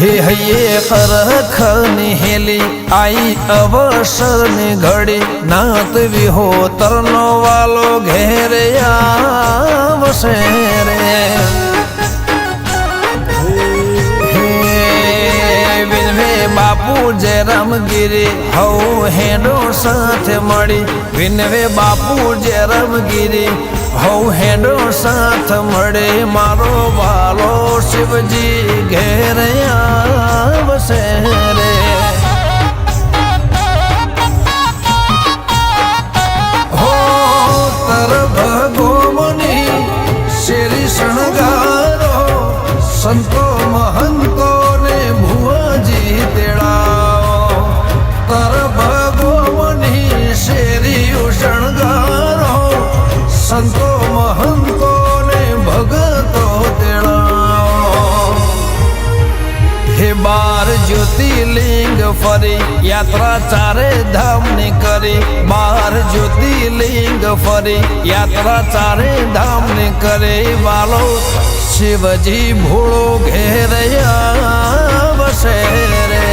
હે હૈયે ખરખની હેલી આઈ અવસરની ઘડી નાત વિહોતરનો વાલો ઘેરે આવશે રે બાપુ જે રામગીરી હવ હેડો સાથે મળી વિનવે બાપુ જે રામગીરી હવ હેડો સાથ મળે મારો વાલો શિવજી ઘેર સંતો મહંતો ને ભુવાજી તેડાઓ તર ભગોમની શેરી શણગારો. સંતો મહંતો ને ભગતો તેડાઓ હે બાર જ્યોતિર્લિંગ ફરી યાત્રા ચારે ધામની કરી. બાર જ્યોતિર્લિંગ ફરી યાત્રા ચારે ધામની કરી. વાલો શિવજી ભોળો ઘેર વસે રે.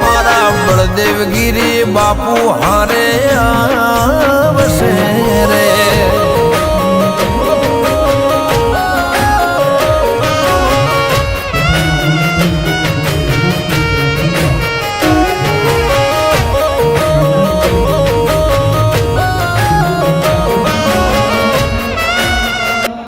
મારા બળદેવગીરી બાપુ હારે